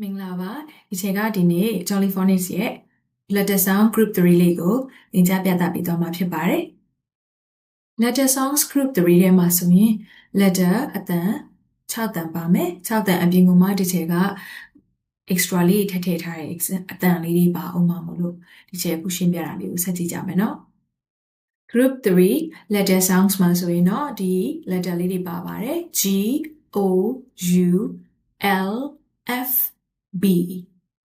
မင်္ဂလာပါဒီချိန်ကဒီနေ့ Jolly Phonics ရဲ့ Letter Sound Group 3လေးကိုသင်ကြားပြသပေးသွားမှာဖြစ်ပါတယ် Letter Sounds Group 3ထဲမှာဆိုရင် letter အတန်6တန်ပါမယ်6တန်အပြင်ကမှဒီချိန်က extra လေးထည့်ထည့်ထားတဲ့အတန်လေးတွေပါအောင်မှာမလို့ဒီချိန်ခုရှင်းပြတာလေးကိုဆက်ကြည့်ကြမယ်နော် Group 3 letter sounds မှာဆိုရင်တော့ဒီ letter လေးတွေပါပါတယ် G O U L F B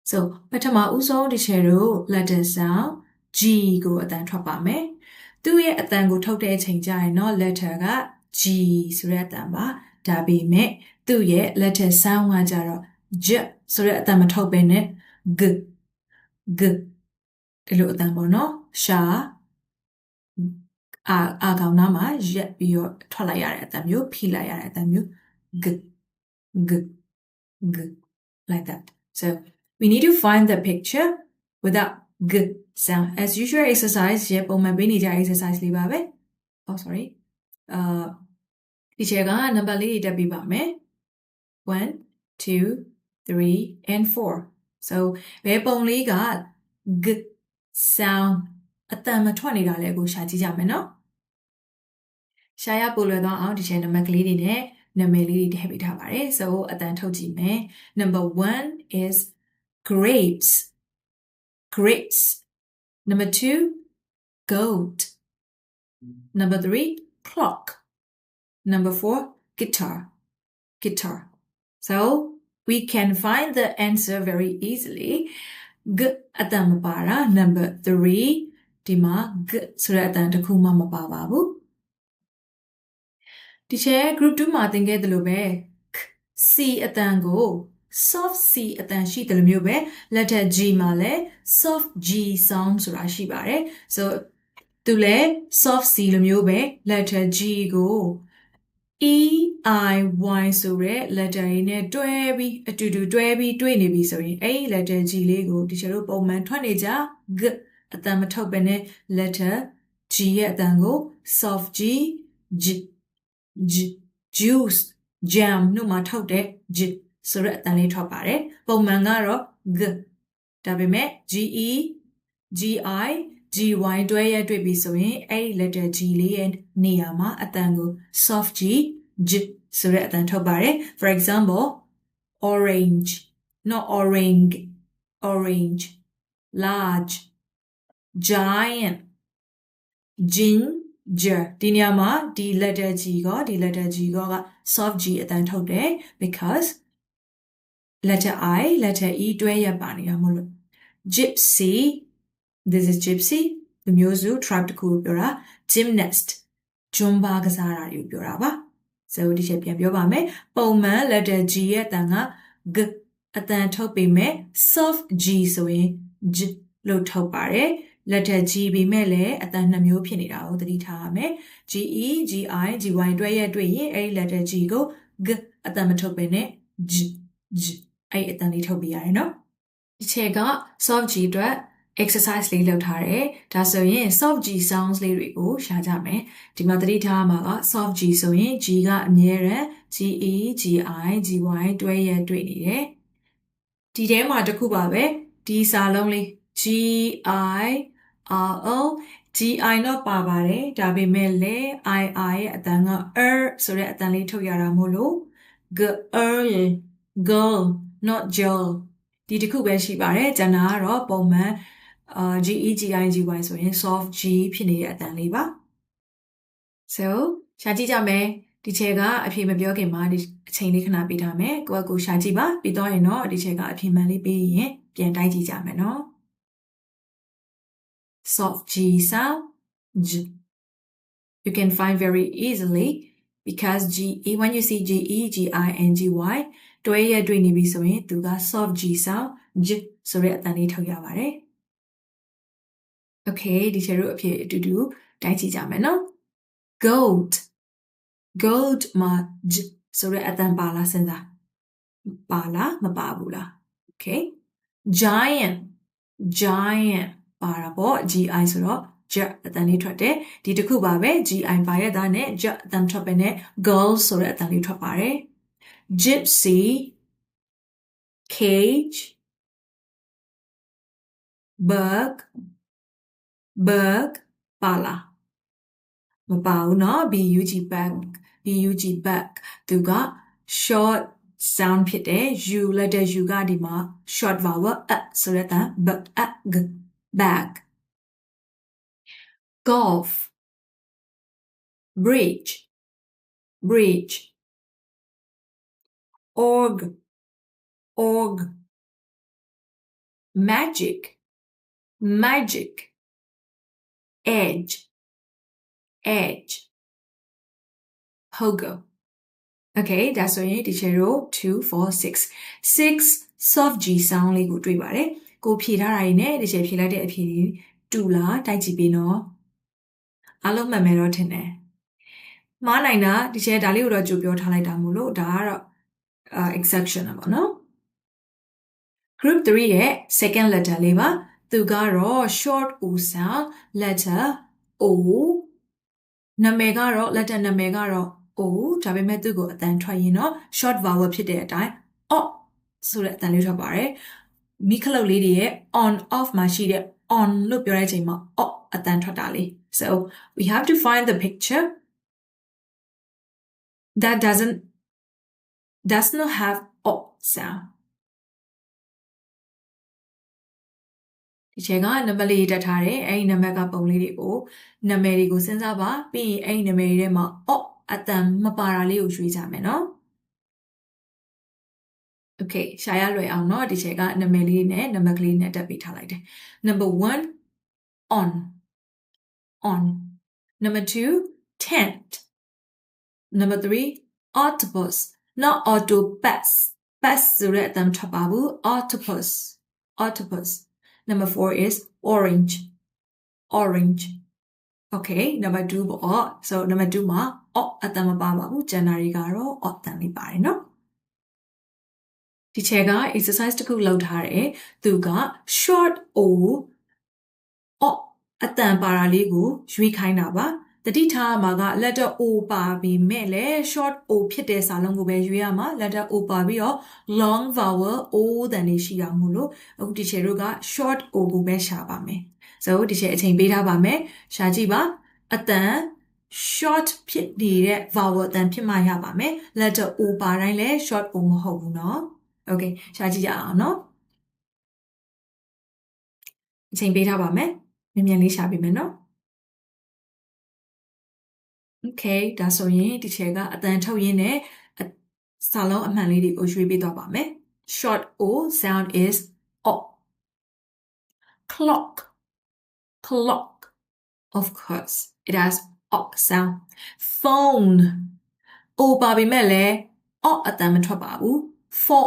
so ပထမဦးဆုံးဒီချေတို့ letter sound G ကိုအတန်ထွက်ပါမယ်သူ့ရဲ့အတန်ကိုထုတ်တဲ့အချိန်ကျရင်တော့ letter က G ဆိုတဲ့အတန်ပါဒါပေမဲ့သူ့ရဲ့ letter sound ကကြတော့ J ဆိုတဲ့အတန်မထုတ်ဘဲနဲ့ G G ဒီလိုအတန်ပေါ့နော်ရှာအာအာကောင်နာမှာရက်ပြီးတော့ထွက်လိုက်ရတဲ့အတန်မျိုးဖိလိုက်ရတဲ့အတန်မျိုး G G G like that. So we need to find the picture without g sound. As usual exercise ရေပုံမှန်ပေးနေကြ exercise လေးပါပဲ Oh sorry. အာဒီချက်ကနံပါတ်လေးတက်ပြီးပါမယ်1 2 3 and 4. So ဘယ်ပုံလေးက g sound အတန်မထွက်နေတာလဲကိုရှာကြည့်ကြမယ်နော်ရှာရပို့လွယ်သွားအောင်ဒီချက်နံပါတ်ကလေးတွေနဲ့ နာမည်လေးတွေထည့်ပေးထားပါတယ် so အတန်ထုတ်ကြည့်မယ် number 1 is grapes grapes number 2 goat number 3 clock number 4 guitar guitar so we can find the answer very easily g အတန်မပါတာ number 3ဒီမှာ g ဆိုတဲ့အတန်တစ်ခုမှမပါပါဘူး ဒီချက် group 2မှာသင်ခဲ့သလိုပဲ C အတန်ကို soft C အတန်ရှိတယ်လို့မျိုးပဲ letter G မှာလည်း soft G sound ဆိုတာရှိပါတယ် so သူလည်း soft C လိုမျိုးပဲ letter G ကို E I Y ဆိုတဲ့ letter ရင်းနဲ့တွဲပြီးအတူတူတွဲပြီးတွေ့နေပြီဆိုရင်အဲ့ဒီ letter G လေးကိုဒီချက်တို့ပုံမှန်ထွက်နေကြ G အတန်မထုတ်ဘဲနဲ့ letter G ရဲ့အတန်ကို soft G G G juice jam တို့မှာထုတ်တဲ့ G ဆိုတဲ့အတန်လေးထွက်ပါတယ်ပုံမှန်ကတော့ G ဒါပေမဲ့ GE GI GY တွဲရက်တွေ့ပြီဆိုရင်အဲ့ဒီ letter G လေးရဲ့နေရာမှာအတန်ကို soft G G ဆိုတဲ့အတန်ထုတ်ပါတယ် for example orange not orange orange large giant ginger ဒီနေရာမှာဒီ letter G ကဒီ letter G က soft G အတန်ထုတ်တယ် because letter I letter E တွဲရက်ပါနေတာမဟုတ်လို့ gypsy this is gypsy လူမျိုးစု tribe တခုကိုပြောတာ gymnast ဂျွန်ဘာကစားတာတွေကိုပြောတာပါ so ဒီချက်ပြန်ပြောပါမယ်ပုံမှန် letter G ရဲ့အတန်က g အတန်ထုတ်ပေမဲ့ soft G ဆိုရင် J လို့ထုတ်ပါတယ် letter G ပေမဲ့လည်းအတန်နှစ်မျိုးဖြစ်နေတာကိုသတိထားရမယ် GE GI GY တွဲရက်တွေ့ရင်အဲ့ဒီ letter G ကို g အတန်မထုတ်ပေနဲ့ J J အဲ့ဒီအတန်လေးထုတ်ပြရတယ်နော်ဒီချက်က soft G အတွက် exercise လေးလုပ်ထားတယ်ဒါဆိုရင် soft G sounds လေးတွေကိုရှာကြမယ်ဒီမှာသတိထားရမှာက soft G ဆိုရင် G ကအမြဲတမ်း GE GI GY တွဲရက်တွေ့နေတယ်ဒီထဲမှာတစ်ခုပါပဲဒီစာလုံးလေး G I R O GI တော့ပါပါတယ်ဒါပေမဲ့လည်း I I ရဲ့အတန်က er ဆိုတဲ့အတန်လေးထုတ်ရတာမို့လို့ girl girl not girl ဒီတစ်ခုပဲရှိပါတယ်ကျန်တာကတော့ပုံမှန်အာ GE GI GY ဆိုရင် soft G ဖြစ်နေတဲ့အတန်လေးပါ so ရှာကြည့်ကြမယ်ဒီချေကအဖြေမပြောခင်မှာဒီအချိန်လေးခဏပေးထားမယ်ကိုယ့်အကူရှာကြည့်ပါပြီးတော့ရင်တော့ဒီချေကအဖြေမှန်လေးပေးရင်ပြန်တိုက်ကြည့်ကြမယ်နော် soft G sound J you can find very easily because GE when you see GE GI and GY တွဲရက်တွေ့နေပြီဆိုရင်သူက soft G sound J ဆိုတဲ့အတန်လေးထုတ်ရပါတယ် Okay ဒီချေတို့အဖြစ်အတူတူတိုက်ကြည့်ကြမယ်နော် goat goat မှာ J ဆိုတဲ့အတန်ပါလားစဉ်းစားပါလားမပါဘူးလား Okay giant giant ပါတာပေါ့ GI ဆိုတော့ j အတန်လေးထွက်တယ်ဒီတစ်ခုပါပဲ GI ပါရဲ့သားနဲ့ j အတန်ထွက်ပဲနဲ့ girl ဆိုတဲ့အတန်လေးထွက်ပါတယ် gypsy cage bug bug ပါလားမပါဘူးเนาะ bug bug bug bug သူက short sound ဖြစ်တယ် u letter u ကဒီမှာ short vowel a ဆိုတဲ့တန် bug a g bag golf bridge bridge org org magic magic edge edge pogo okay ဒါဆိုရင်ဒီချေတို့2 4 6 6 soft g sound လေးကိုတွေ့ပါတယ် ကိုဖြေထားတာ ਨੇ ဒီချေဖြေလိုက်တဲ့အဖြေတွေတူလားတိုက်ကြည့်ပေးနော်အားလုံးမှန်မယ်တော့ထင်တယ်မှားနိုင်တာဒီချေဒါလေးကိုတော့ကြိုပြောထားလိုက်တာမို့လို့ဒါကတော့ exception ပေါ့နော် group 3ရဲ့ second letter လေးပါသူကတော့ short o sound letter o နာမည်ကတော့ letter နာမည်ကတော့ o ဒါပေမဲ့သူ့ကိုအတန်ထွက်ရင်တော့ short vowel ဖြစ်တဲ့အတိုင်း o ဆိုတဲ့အတန်လေးထွက်ပါတယ် မိခလုတ်လေးတွေရဲ့ on off မှာရှိတဲ့ on လို့ပြောတဲ့အချိန်မှာ o အတန်ထွက်တာလေး so we have to find the picture that doesn't does not have o sound ဒီချက်ကနံပါတ်လေးတက်ထားတယ်အဲ့ဒီနံပါတ်ကပုံလေးတွေကိုနာမည်တွေကိုစဉ်းစားပါပြီးရင်အဲ့ဒီနာမည်တွေထဲမှာအော့အတန်မပါတာလေးကိုရွေးကြမယ်နော် Okay ရှာရလွယ်အောင်เนาะဒီချက်ကနာမည်လေးနဲ့နံပါတ်ကလေးနဲ့တက်ပေးထားလိုက်တယ် Number 1 on on Number 2 tent Number 3 octopus not octopus bus ဆိုတဲ့အတန်ထွက်ပါဘူး octopus octopus Number four is orange. Orange. Okay, number two ပေါ့ so number two မှာ o အတန်မပါပါဘူးကျန်တာတွေကတော့ o အတန်လေးပါတယ်နော် ဒီချက်က exercise တစ်ခုလုပ်ထားတယ်သူက short o o အတန်ပါတာလေးကိုရွေးခိုင်းတာပါတတိထားမှာက letter o ပါပြီးမဲ့လေ short o ဖြစ်တဲ့စာလုံးကိုပဲရွေးရမှာ letter o ပါပြီးတော့ long vowel o တန်လေးရှိတာမို့လို့အခုဒီချေတို့က short o ကိုပဲရှာပါမယ်ဆိုတော့ဒီချေအချိန်ပေးထားပါမယ်ရှာကြည့်ပါအတန် short ဖြစ်နေတဲ့ vowel အတန်ဖြစ်မှရပါမယ် letter o ပါတိုင်းလဲ short o မဟုတ်ဘူးเนาะ okay ရှာကြည့်ကြအောင်เนาะအချိန်ပေးထားပါမယ်မြန်မြန်လေးရှာပေးမယ်เนาะ Okay ဒါဆိုရင်ဒီချေကအတန်ထုတ်ရင်းနဲ့စာလုံးအမှန်လေးတွေကိုရွေးပေးသွားပါမယ် short o sound is o clock clock of course it has o sound phone o ပါပေမဲ့လည်း o အတန်မထွက်ပါဘူး for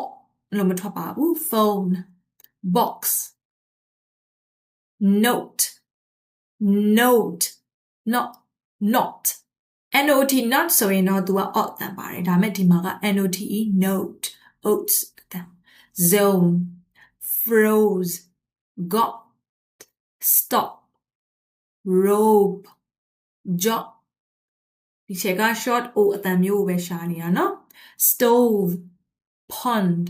လို့မထွက်ပါဘူး phone box note note not not NOT not ဆိုရင်တော့ तू က odd တန်ပါတယ်ဒါပေမဲ့ဒီမှာက NOTE note oats တန် zone froze got stop rope job ဒီချက်က short o အတန်မျိုးကိုပဲရှာနေတာเนาะ stove pond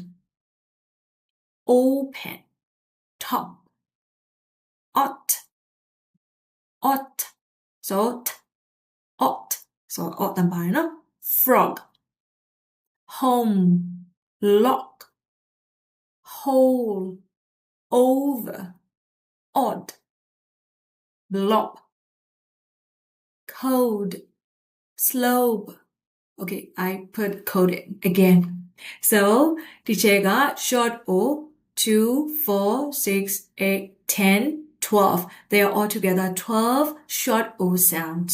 open top ot ot so t so ot tam by nó frog home lock hole over odd blob code slope. Okay i put code in again. So teacher got short o 2 4 6 8 10 12 they are all together 12 short o sounds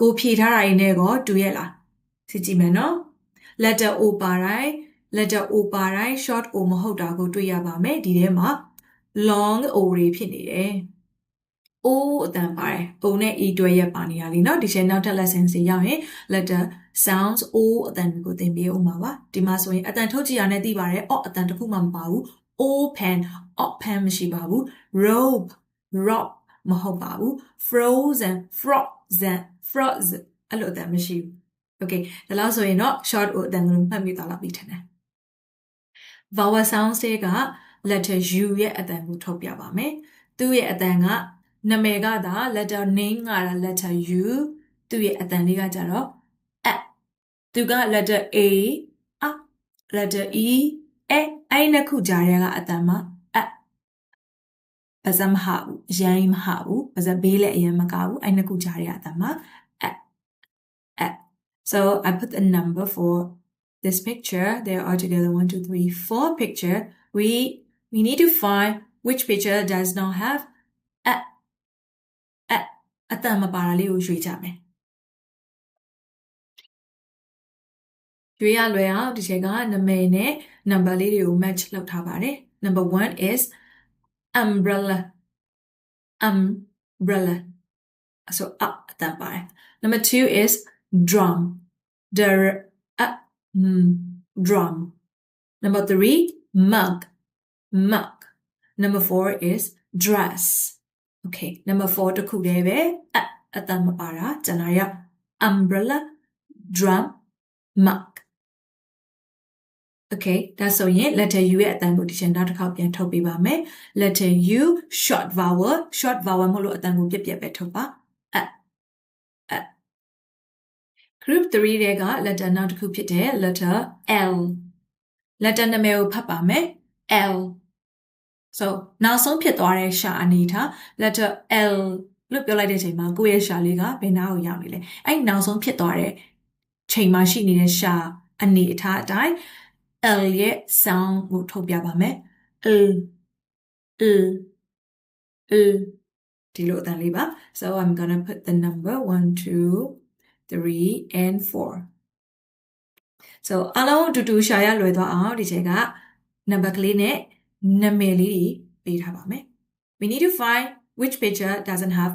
ကိုဖြေထားတာတွေနဲ့ကောတူရဲ့လားစစ်ကြည့်မယ်နော် letter o ပါတိုင်း letter o ပါတိုင်း short o မဟုတ်တာကိုတွေ့ရပါမယ်ဒီထဲမှာ long o တွေဖြစ်နေတယ် o အတန်ပါတယ် o နဲ့ e တွဲရက်ပါနေရလीเนาะဒီချက်နောက်ထပ် lesson စီရောက်ရင် letter sounds o အတန်ကိုသင်ပေးဦးမှာပါဒီမှာဆိုရင်အတန်ထုတ်ကြည့်ရတဲ့သိပါတယ် o အတန်တစ်ခုမှမပါဘူး open open မရှိပါဘူး rope rock မဟုတ်ပါဘူး frozen frozen froze အဲ့လိုအတန်မရှိဘူး okay ဒါလို့ဆိုရင်တော့ short ကိုအတန်ကလေးမှတ်မိသွားလောက်ပြီထင်တယ် vowel sounds တွေက letter u ရဲ့အတန်ကိုထုတ်ပြပါမယ်သူ့ရဲ့အတန်ကနာမည်ကသာ letter name က letter u သူ့ရဲ့အတန်လေးကကြတော့အသူက letter a အ letter e အဲအဲ့နှစ်ခုကြားထဲကအတန်မှာအပါစမဟာဘူးအရင်မဟာဘူးပါစဘေးလည်းအရင်မကဘူးအဲ့နှစ်ခုကြားထဲကအတန်မှာအအ so i put a number for this picture there are together one two three four picture we we need to find which picture does not have a a အတန်မပါတာလေးကိုရွေးကြမယ်ရွေးရလွယ်အောင်ဒီချက်ကနာမည်နဲ့ number လေးတွေကို match လုပ်ထားပါတယ် number 1 is umbrella umbrella ဆိုအအတန်ပါတယ် number 2 is drum the uh, mm, drum number 3 mug mug number 4 is dress okay number 4တခုတည်းပဲအအတန်မပါတာကျွန်တော်ရ umbrella drum mug Okay ဒါဆိုရင် letter U ရဲ့အတန်ကိုဒီချိန်နောက်တစ်ခေါက်ပြန်ထုတ်ပေးပါမယ် letter U short vowel short vowel မဟုတ်လို့အတန်ကိုပြက်ပြက်ပဲထုတ်ပါအအ group 3တဲ့က letter နောက်တစ်ခုဖြစ်တဲ့ letter L letter နာမည်ကိုဖတ်ပါမယ် L so နောက်ဆုံးဖြစ်သွားတဲ့ရှာအနေထား letter L လို့ပြောလိုက်တဲ့ချိန်မှာကိုယ့်ရဲ့ရှာလေးကဘယ်နာကိုရောက်နေလဲအဲ့နောက်ဆုံးဖြစ်သွားတဲ့ချိန်မှာရှိနေတဲ့ရှာအနေအထားအတိုင်း L ရဲ့ sound ကိုထုတ်ပြပါမယ် L L L ဒီလိုအတန်လေးပါ so I'm gonna put the number 1 2 3 and 4 so အလုံးတူတူရှာရလွယ်သွားအောင်ဒီချက်က number ကလေးနဲ့နာမည်လေးတွေပေးထားပါမယ် we need to find which picture doesn't have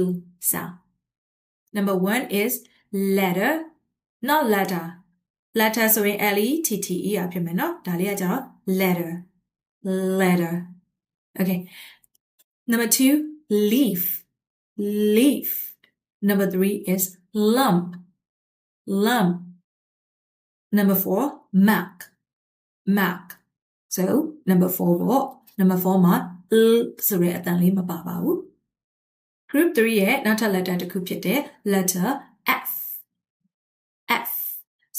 l sound number 1 is letter not letter letter ဆိုရင် L E T T E อ่ะဖြစ်မယ်เนาะဒါလေးကကျတော့ letter letter okay number 2 leaf leaf number 3 is lump lump number 4 mac mac so number 4ပေါ့ number 4မှာ l ဆိုတဲ့အတန်လေးမပါပါဘူး group 3ရဲ့နောက်ထပ် letter တစ်ခုဖြစ်တဲ့ letter F F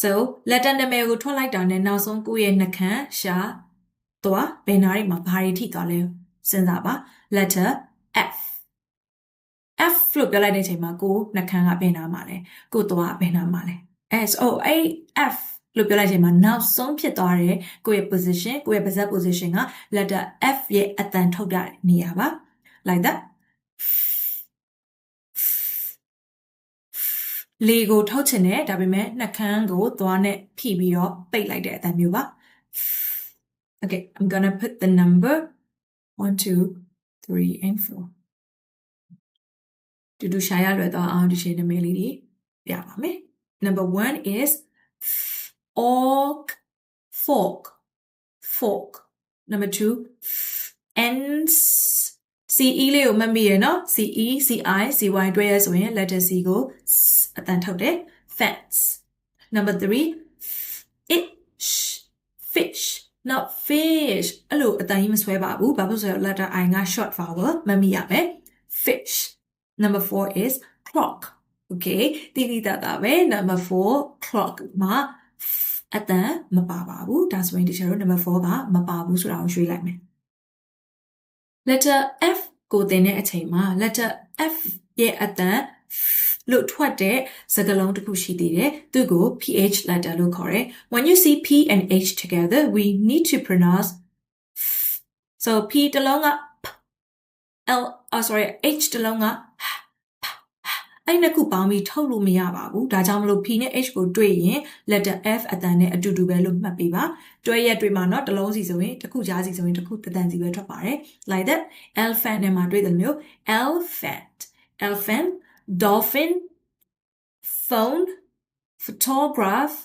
so letter နာမည်ကိုထွက်လိုက်တာနဲ့နောက်ဆုံးကိုယ့်ရဲ့နှခမ်းရှာသွားဘယ်နားတွေမှာဘာတွေထိသွားလဲစဉ်းစားပါ letter F F လို့ပြောလိုက်တဲ့အချိန်မှာကိုနှခမ်းကဘယ်နားမှာလဲကိုသွားဘယ်နားမှာလဲ S O A F လို့ပြောလိုက်ချိန်မှာနောက်ဆုံးဖြစ်သွားတဲ့ကိုယ့်ရဲ့ position ကိုယ့်ရဲ့ပါးစပ် position က letter F ရဲ့အတန်ထုတ်တဲ့နေရာပါ like that လေကိုထုတ်ချင်တယ်ဒါပေမဲ့နှာခမ်းကိုသွားနဲ့ဖိပြီးတော့ပိတ်လိုက်တဲ့အတန်မျိုးပါ Okay I'm going to put the number 1 2 3 and 4တူတူရှာရလွယ်တော့အောင်ဒီချိန်နမေးလေးတွေပြပါမယ် Number 1 is orc fork fork number 2 ends CE လေးကိုမှတ်မိရနော် CE CI CY တွဲရဆိုရင် letter C ကိုအတန်ထုတ်တယ် fence number 3 fish fish not fish အဲ့လိုအတန်ကြီးမဆွဲပါဘူးဘာဖြစ်လို့ဆိုတော့ letter I က short vowel မှတ်မိရမယ် fish number 4 is clock okay တိတိတတာပဲ number 4 clock မှာအတန်မပါပါဘူးဒါဆိုရင်ဒီချက်တို့ number 4ကမပါဘူးဆိုတာကိုရွှေ့လိုက်မယ် letter F ကိုသင်တဲ့အချိန်မှာ letter F ရဲ့အတန်လို့ထွက်တဲ့စကားလုံးတစ်ခုရှိသေးတယ်သူကို ph letter လို့ခေါ်တယ် when you see p and h together we need to pronounce so p တလုံးက l oh sorry h တလုံးက အဲ့နှစ်ခုပေါင်းပြီးထုတ်လို့မရပါဘူးဒါကြောင့်မလို့ P နဲ့ H ကိုတွေ့ရင် letter F အတန်နဲ့အတူတူပဲလို့မှတ်ပေးပါတွဲရက်တွေ့မှာเนาะတစ်လုံးစီဆိုရင်တစ်ခုကြားစီဆိုရင်တစ်ခုတစ်တန်စီပဲထွက်ပါတယ် like that elephant နဲ့မှာတွေ့တယ်မျိုး elephant elephant dolphin phone photograph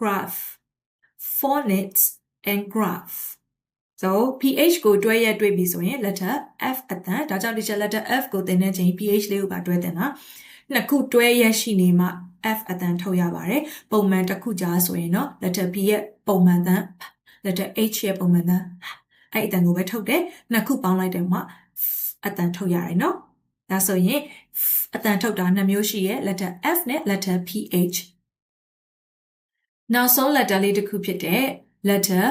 graph phonics and graph so ph ကိုတွဲရက်တွေ့ပြီဆိုရင် letter f အတန်ဒါကြောင့်ဒီချက် letter f ကိုသင်တဲ့ချိန် ph လေးကိုပါတွဲတင်တာနှစ်ခုတွဲရက်ရှိနေမှ f အတန်ထုတ်ရပါတယ်ပုံမှန်တစ်ခုကြားဆိုရင်တော့ letter p ရဲ့ပုံမှန်တန် letter H ရဲ့ပုံမှန်တန်းအဲ့အတန်ကိုပဲထုတ်တယ်နှစ်ခုပေါင်းလိုက်တယ်မှာအတန်ထုတ်ရတယ်နော်ဒါဆိုရင်အတန်ထုတ်တာနှစ်မျိုးရှိရဲ့ letter F နဲ့ letter PH နောက်ဆုံး letter လေးတစ်ခုဖြစ်တဲ့ letter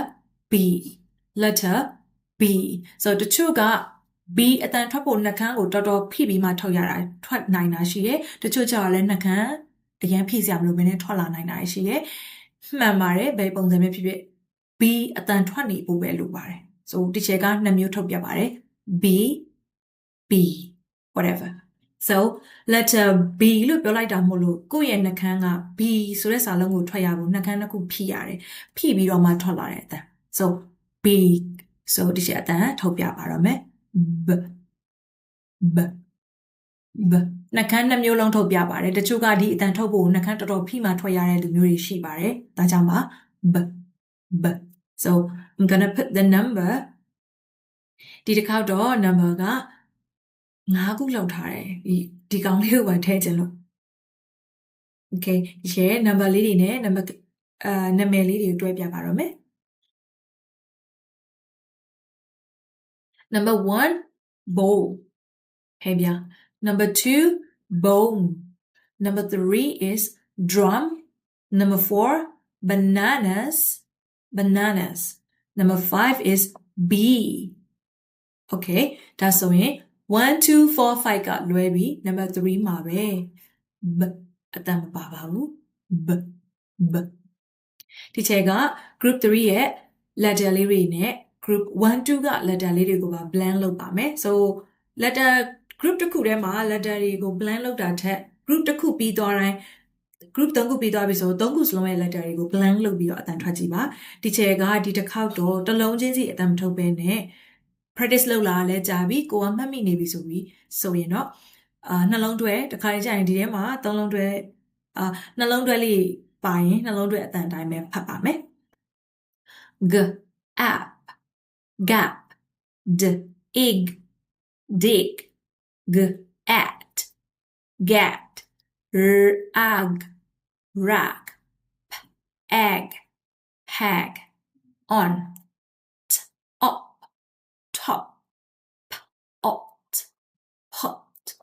B letter B ဆိုတော့တချို့က B အတန်ထွက်ဖို့နှကန်းကိုတော်တော်ဖိပြီးမှထုတ်ရတာထွက်နိုင်တာရှိတယ်တချို့ကျတော့လည်းနှကန်းအရင်ဖိစရာမလိုဘဲနဲ့ထွက်လာနိုင်တာရှိတယ်မှန်ပါတယ်ဘယ်ပုံစံမျိုးဖြစ်ဖြစ် B အတန်ထွက်နေဖို့ပဲလိုပါတယ်ဆိုဒီချက်ကနှစ်မျိုးထုတ်ပြပါတယ် B B whatever so letter B လို့ပြောလိုက်တာမို့လို့ကိုယ့်ရဲ့နှကန်းက B ဆိုတဲ့စာလုံးကိုထွက်ရဖို့နှကန်းတစ်ခုဖိရတယ်ဖိပြီးတော့မှထွက်လာတဲ့အတန် so B so ဒီချက်အတန်ထုတ်ပြပါတော့မယ် B B B နှကန်းနှမျိုးလုံးထုတ်ပြပါတယ်တချို့ကဒီအတန်ထုတ်ဖို့နှကန်းတော်တော်ဖိမှထွက်ရတဲ့လူမျိုးတွေရှိပါတယ်ဒါကြောင့်ပါ B B so I'm going to put the number ဒီတစ်ခေါက်တော့ number က9ခုလောက်ထားတယ်ဒီဒီကောင်လေးကိုပဲထည့်ခြင်းလို့ okay ဒီရဲ့ number လေးတွေနဲ့ number အာနာမည်လေးတွေကိုတွဲပြပါတော့မယ် number 1 bowl ဟဲ့ဗျာ number 2 bone number 3 is drum number 4 bananas bananas number 5 is bee okay ဒါဆိုရင်1 2 4 5ကလွဲပြီး number 3မှာပဲ b အတန်မပါပါဘူး b b ဒီချက်က group 3ရဲ့ letter လေးတွေနဲ့ group 1 2က letter လေးတွေကိုပါ blend လုပ်ပါမယ် so letter group တစ်ခုထဲမှာ letter တွေကို blend လုပ်တာထက် group တစ်ခုပြီးသွားတိုင်း group 3ခုပြီးသွားပြီဆိုတော့3ခုစလုံးရဲ့ letter တွေကို blend လုပ်ပြီးတော့အတန်ထွက်ကြည့်ပါဒီချက်ကဒီတစ်ခေါက်တော့တစ်လုံးချင်းစီအတန်မထုတ်ဘဲနဲ့ practice လုပ်လာလဲကြာပြီကိုကမှတ်မိနေပြီဆိုပြီးဆိုရင်တော့အာနှလုံးတွဲတစ်ခါကြာရင်ဒီထဲမှာသုံးလုံးတွဲအာနှလုံးတွဲလေးပါရင်နှလုံးတွဲအတန်တိုင်းပဲဖတ်ပါမယ် g app gap. D. Egg dig. G. At. Get. R. Ag. Rag. P. Egg hag on. T. Up top. Pot pot.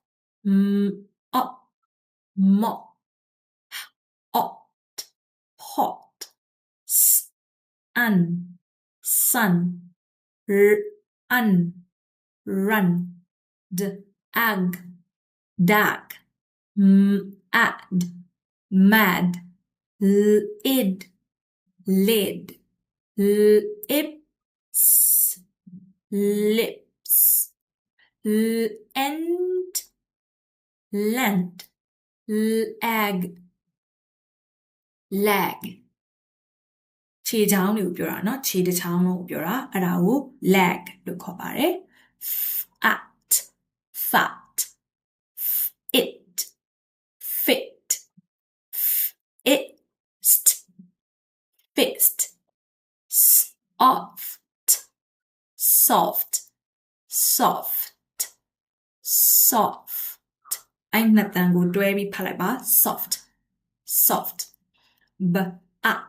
M. Up mop. Ot. Pot. S. Un sun un run. D. Ag. Dag. M. Ad. Mad. L. Id. Lid. Lips. L. End. Lent. Lag lag ခြေချောင်းတွေကိုပြောတာเนาะခြေတစ်ချောင်းလုံးကိုပြောတာအဲ့ဒါကို lag လို့ခေါ်ပါတယ် at fat it fit it st fist soft soft soft soft အဲ့နှစ်တန်ကိုတွဲပြီးဖတ်လိုက်ပါ soft soft b at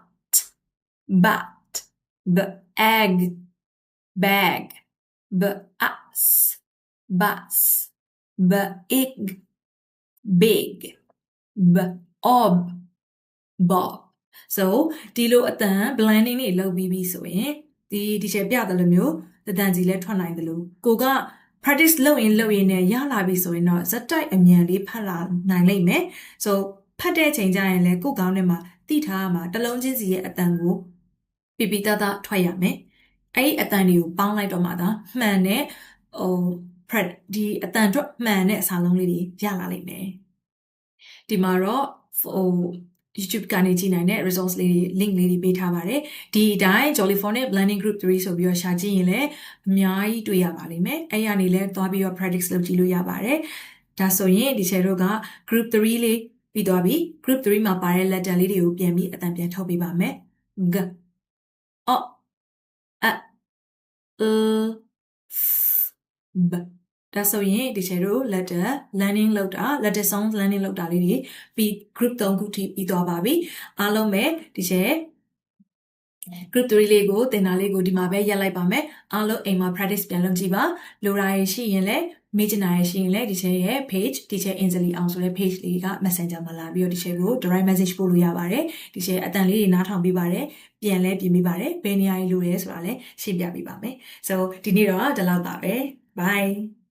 bat b egg bag b as bus b ig big b ob bob so ဒီလိုအတန် blending တွေလုပ်ပြီးပြီဆိုရင်ဒီဒီချက်ပြတယ်လို့မျိုးတတန်ကြီးလဲထွက်နိုင်တယ်လို့ကိုက practice လုပ်ရင်လုပ်ရင်လည်းရလာပြီဆိုရင်တော့ဇက်တိုက်အမြန်လေးဖတ်လာနိုင်လိမ့်မယ် so ဖတ်တဲ့ချိန်ကျရင်လည်းကိုယ်ကောင်းထဲမှာတိထားမှာတလုံးချင်းစီရဲ့အတန်ကို ပြပြတတ်ထွက်ရမယ်အဲ့ဒီအတန်တွေကိုပေါင်းလိုက်တော့မှသာမှန်တဲ့ဟို prep ဒီအတန်အတွက်မှန်တဲ့အစာလုံးလေးတွေရလာလိမ့်မယ်ဒီမှာတော့ဟို YouTube ကနေကြည့်နိုင်တဲ့ resource လေးတွေ link လေးတွေပေးထားပါတယ်ဒီအတိုင်း Jollyphonic Blending Group 3ဆိုပြီးတော့ရှာကြည့်ရင်လည်းအများကြီးတွေ့ရပါလိမ့်မယ်အဲ့ရနေလဲသွားပြီးတော့ practice လုပ်ကြည့်လို့ရပါတယ်ဒါဆိုရင်ဒီချေတို့က group 3လေးပြီးသွားပြီ group 3မှာပါတဲ့ letter လေးတွေကိုပြန်ပြီးအတန်ပြန်ထုတ်ပေးပါမယ် g o a l f b ဒါဆိုရင်ဒီချေတို့ letter learning လောက်တာ letter sound learning လောက်တာလေးတွေပြီး group 3ခုထိပြီးသွားပါပြီအားလုံးပဲဒီချေ group 3လေးကိုသင်တာလေးကိုဒီမှာပဲရက်လိုက်ပါမယ်အားလုံးအိမ်မှာ practice ပြန်လုပ်ကြည့်ပါလိုရာရရှိရင်လည်း မေ့ချင်တာရရှိရင်လည်းဒီချက်ရဲ့ page ဒီချက် Inzali အောင်ဆိုတဲ့ page လေးက Messenger မှာလာပြီးတော့ဒီချက်ကို direct message ပို့လို့ရပါတယ်ဒီချက်အတန်လေးတွေနားထောင်ပေးပါတယ်ပြန်လဲပြင်ပေးပါတယ်ဘယ်နေရာကြီးလိုရဲဆိုတာလည်းရှင်းပြပေးပါမယ် so ဒီနေ့တော့ဒီလောက်ပါပဲ bye